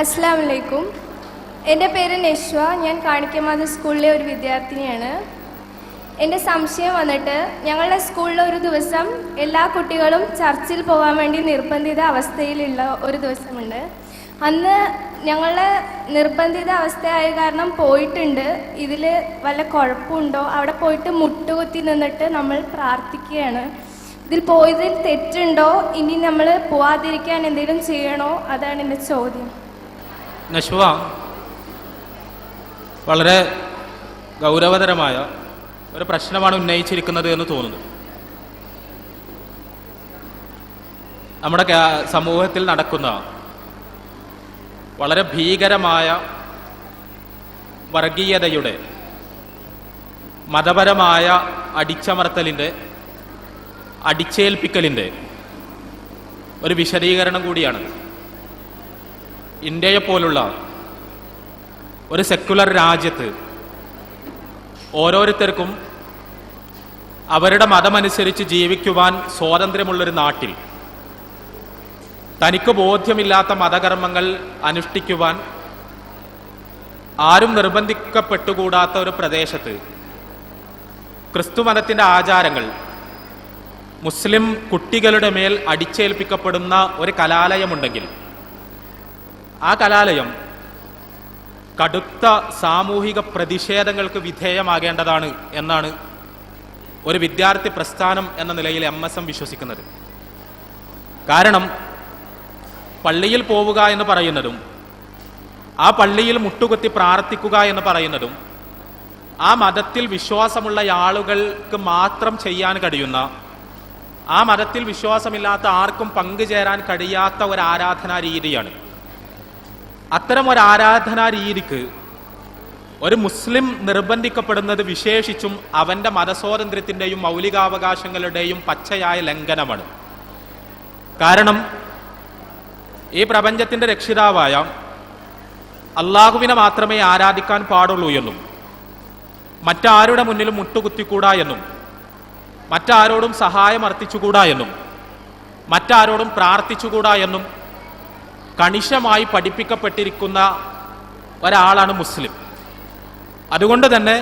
അസ്സാം എന്റെ പേര് നെഷ്വ. ഞാൻ കാണിക്കമാത സ്കൂളിലെ ഒരു വിദ്യാർത്ഥിനിയാണ്. എന്റെ സംശയം വന്നിട്ട് ഞങ്ങളുടെ സ്കൂളിൽ ഒരു ദിവസം എല്ലാ കുട്ടികളും ചർച്ചിൽ പോകാൻ വേണ്ടി നിർബന്ധിത അവസ്ഥയിലുള്ള ഒരു ദിവസമുണ്ട്. അന്ന് ഞങ്ങളുടെ നിർബന്ധിത അവസ്ഥയായ കാരണം പോയിട്ടുണ്ട്. ഇതിൽ വല്ല കുഴപ്പമുണ്ടോ? അവിടെ പോയിട്ട് മുട്ടുകുത്തി നിന്നിട്ട് നമ്മൾ പ്രാർത്ഥിക്കുകയാണ്. ഇതിൽ പോയതിൽ തെറ്റുണ്ടോ? ഇനി നമ്മൾ പോവാതിരിക്കാൻ എന്തെങ്കിലും ചെയ്യണോ? അതാണ് എന്റെ ചോദ്യം. നശ്വ വളരെ ഗൗരവതരമായ ഒരു പ്രശ്നമാണ് ഉന്നയിച്ചിരിക്കുന്നത് എന്ന് തോന്നുന്നു. നമ്മുടെ സമൂഹത്തിൽ നടക്കുന്ന വളരെ ഭീകരമായ വർഗീയതയുടെ മതപരമായ അടിച്ചമർത്തലിന്റെ അടിച്ചേൽപ്പിക്കലിന്റെ ഒരു വിശദീകരണം കൂടിയാണ്. ഇന്ത്യയെ പോലുള്ള ഒരു സെക്യുലർ രാജ്യത്ത് ഓരോരുത്തർക്കും അവരുടെ മതമനുസരിച്ച് ജീവിക്കുവാൻ സ്വാതന്ത്ര്യമുള്ളൊരു നാട്ടിൽ തനിക്ക് ബോധ്യമില്ലാത്ത മതകർമ്മങ്ങൾ അനുഷ്ഠിക്കുവാൻ ആരും നിർബന്ധിക്കപ്പെട്ടുകൂടാത്ത ഒരു പ്രദേശത്ത് ക്രിസ്തുമതത്തിന്റെ ആചാരങ്ങൾ മുസ്ലിം കുട്ടികളുടെ മേൽ അടിച്ചേൽപ്പിക്കപ്പെടുന്ന ഒരു കലാലയമുണ്ടെങ്കിൽ ആ കലാലയം കടുത്ത സാമൂഹിക പ്രതിഷേധങ്ങൾക്ക് വിധേയമാകേണ്ടതാണ് എന്നാണ് ഒരു വിദ്യാർത്ഥി പ്രസ്ഥാനം എന്ന നിലയിൽ എം എസ് എം വിശ്വസിക്കുന്നത്. കാരണം പള്ളിയിൽ പോവുക എന്ന് പറയുന്നതും ആ പള്ളിയിൽ മുട്ടുകുത്തി പ്രാർത്ഥിക്കുക എന്ന് പറയുന്നതും ആ മതത്തിൽ വിശ്വാസമുള്ള ആളുകൾക്ക് മാത്രം ചെയ്യാൻ കഴിയുന്ന ആ മതത്തിൽ വിശ്വാസമില്ലാത്ത ആർക്കും പങ്കുചേരാൻ കഴിയാത്ത ഒരു ആരാധനാ രീതിയാണ്. അത്തരം ഒരു ആരാധനാ രീതിക്ക് ഒരു മുസ്ലിം നിർബന്ധിക്കപ്പെടുന്നത് വിശേഷിച്ചും അവന്റെ മതസ്വാതന്ത്ര്യത്തിന്റെയും മൗലികാവകാശങ്ങളുടെയും പച്ചയായ ലംഘനമാണ്. കാരണം ഈ പ്രപഞ്ചത്തിന്റെ രക്ഷിതാവായ അള്ളാഹുവിനെ മാത്രമേ ആരാധിക്കാൻ പാടുള്ളൂ എന്നും മറ്റാരുടെ മുന്നിലും മുട്ടുകുത്തിക്കൂടാ എന്നും മറ്റാരോടും സഹായം അർത്ഥിച്ചുകൂടാ എന്നും മറ്റാരോടും പ്രാർത്ഥിച്ചുകൂടാ എന്നും കണിശമായി പഠിപ്പിക്കപ്പെട്ടിരിക്കുന്ന ഒരാളാണ് മുസ്ലിം. അതുകൊണ്ട് തന്നെ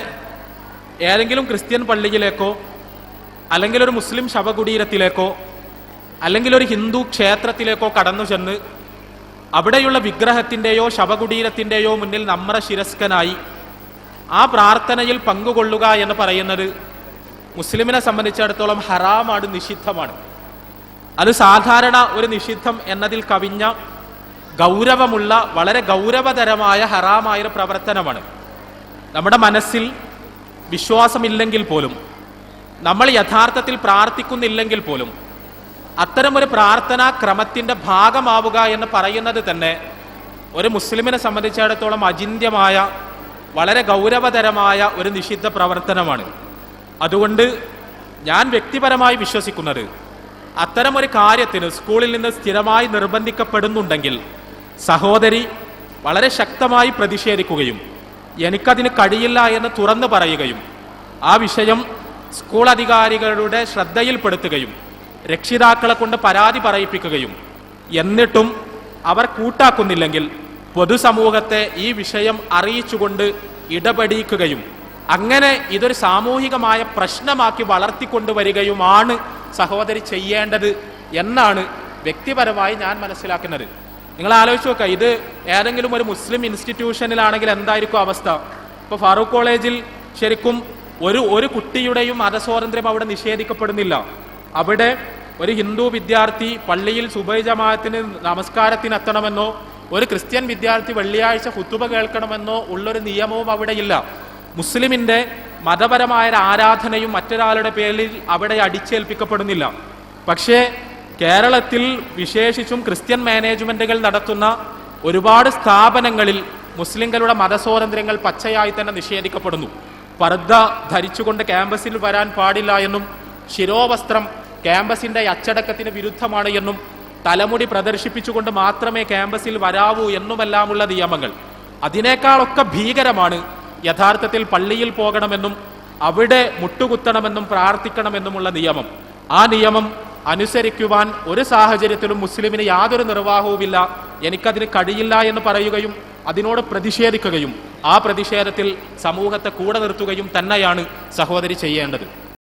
ഏതെങ്കിലും ക്രിസ്ത്യൻ പള്ളിയിലേക്കോ അല്ലെങ്കിൽ ഒരു മുസ്ലിം ശവകുടീരത്തിലേക്കോ അല്ലെങ്കിൽ ഒരു ഹിന്ദു ക്ഷേത്രത്തിലേക്കോ കടന്നു ചെന്ന് അവിടെയുള്ള വിഗ്രഹത്തിന്റെയോ ശവകുടീരത്തിന്റെയോ മുന്നിൽ നമ്മറ ശിരസ്കനായി ആ പ്രാർത്ഥനയിൽ പങ്കുകൊള്ളുക എന്ന് പറയുന്നത് മുസ്ലിമിനെ സംബന്ധിച്ചിടത്തോളം ഹറാമാണ് നിഷിദ്ധമാണ്. അത് സാധാരണ ഒരു നിഷിദ്ധം എന്നതിൽ കവിഞ്ഞ ഗൗരവമുള്ള വളരെ ഗൗരവതരമായ ഹറാമായ ഒരു പ്രവർത്തനമാണ്. നമ്മുടെ മനസ്സിൽ വിശ്വാസമില്ലെങ്കിൽ പോലും നമ്മൾ യഥാർത്ഥത്തിൽ പ്രാർത്ഥിക്കുന്നില്ലെങ്കിൽ പോലും അത്തരമൊരു പ്രാർത്ഥനാ ക്രമത്തിന്റെ ഭാഗമാവുക എന്ന് പറയുന്നത് തന്നെ ഒരു മുസ്ലിമിനെ സംബന്ധിച്ചിടത്തോളം അചിന്യമായ വളരെ ഗൗരവതരമായ ഒരു നിഷിദ്ധ പ്രവർത്തനമാണ്. അതുകൊണ്ട് ഞാൻ വ്യക്തിപരമായി വിശ്വസിക്കുന്നത് അത്തരമൊരു കാര്യത്തിന് സ്കൂളിൽ നിന്ന് സ്ഥിരമായി നിർബന്ധിക്കപ്പെടുന്നുണ്ടെങ്കിൽ സഹോദരി വളരെ ശക്തമായി പ്രതിഷേധിക്കുകയും എനിക്കതിന് കഴിയില്ല എന്ന് തുറന്നു പറയുകയും ആ വിഷയം സ്കൂൾ അധികാരികളുടെ ശ്രദ്ധയിൽപ്പെടുത്തുകയും രക്ഷിതാക്കളെ കൊണ്ട് പരാതി പറയിപ്പിക്കുകയും എന്നിട്ടും അവർ കൂട്ടാക്കുന്നില്ലെങ്കിൽ പൊതുസമൂഹത്തെ ഈ വിഷയം അറിയിച്ചുകൊണ്ട് ഇടപെടിക്കുകയും അങ്ങനെ ഇതൊരു സാമൂഹികമായ പ്രശ്നമാക്കി വളർത്തിക്കൊണ്ടുവരികയുമാണ് സഹോദരി ചെയ്യേണ്ടത് എന്നാണ് വ്യക്തിപരമായി ഞാൻ മനസ്സിലാക്കുന്നത്. നിങ്ങൾ ആലോചിച്ച് നോക്കുക ഇത് ഏതെങ്കിലും ഒരു മുസ്ലിം ഇൻസ്റ്റിറ്റ്യൂഷനിലാണെങ്കിൽ എന്തായിരിക്കും അവസ്ഥ? ഇപ്പോൾ ഫാറൂഖ് കോളേജിൽ ശരിക്കും ഒരു ഒരു കുട്ടിയുടെയും മതസ്വാതന്ത്ര്യം അവിടെ നിഷേധിക്കപ്പെടുന്നില്ല. അവിടെ ഒരു ഹിന്ദു വിദ്യാർത്ഥി പള്ളിയിൽ സുബൈ ജമാഅത്തിന് നമസ്കാരത്തിന് എത്തണമെന്നോ ഒരു ക്രിസ്ത്യൻ വിദ്യാർത്ഥി വെള്ളിയാഴ്ച ഹുത്തുബ കേൾക്കണമെന്നോ ഉള്ളൊരു നിയമവും അവിടെയില്ല മുസ്ലിമിന്റെ മതപരമായ ആരാധനയും മറ്റൊരാളുടെ പേരിൽ അവിടെ അടിച്ചേൽപ്പിക്കപ്പെടുന്നില്ല. പക്ഷേ കേരളത്തിൽ വിശേഷിച്ചും ക്രിസ്ത്യൻ മാനേജ്മെന്റുകൾ നടത്തുന്ന ഒരുപാട് സ്ഥാപനങ്ങളിൽ മുസ്ലിങ്ങളുടെ മതസ്വാതന്ത്ര്യങ്ങൾ പച്ചയായി തന്നെ നിഷേധിക്കപ്പെടുന്നു. പർദ്ദ ധരിച്ചുകൊണ്ട് ക്യാമ്പസിൽ വരാൻ പാടില്ല എന്നും ശിരോവസ്ത്രം ക്യാമ്പസിന്റെ അച്ചടക്കത്തിന് വിരുദ്ധമാണ് എന്നും തലമുടി പ്രദർശിപ്പിച്ചുകൊണ്ട് മാത്രമേ ക്യാമ്പസിൽ വരാവൂ എന്നുമെല്ലാമുള്ള നിയമങ്ങൾ. അതിനേക്കാളൊക്കെ ഭീകരമാണ് യഥാർത്ഥത്തിൽ പള്ളിയിൽ പോകണമെന്നും അവിടെ മുട്ടുകുത്തണമെന്നും പ്രാർത്ഥിക്കണമെന്നുമുള്ള നിയമം. ആ നിയമം അനുസരിക്കുവാൻ ഒരു സാഹചര്യത്തിലും മുസ്ലിമിന് യാതൊരു നിർവാഹവുമില്ല. എനിക്കതിന് കഴിയില്ല എന്ന് പറയുകയും അതിനോട് പ്രതിഷേധിക്കുകയും ആ പ്രതിഷേധത്തിൽ സമൂഹത്തെ കൂടെ നിർത്തുകയും തന്നെയാണ് സഹോദരി ചെയ്യേണ്ടത്.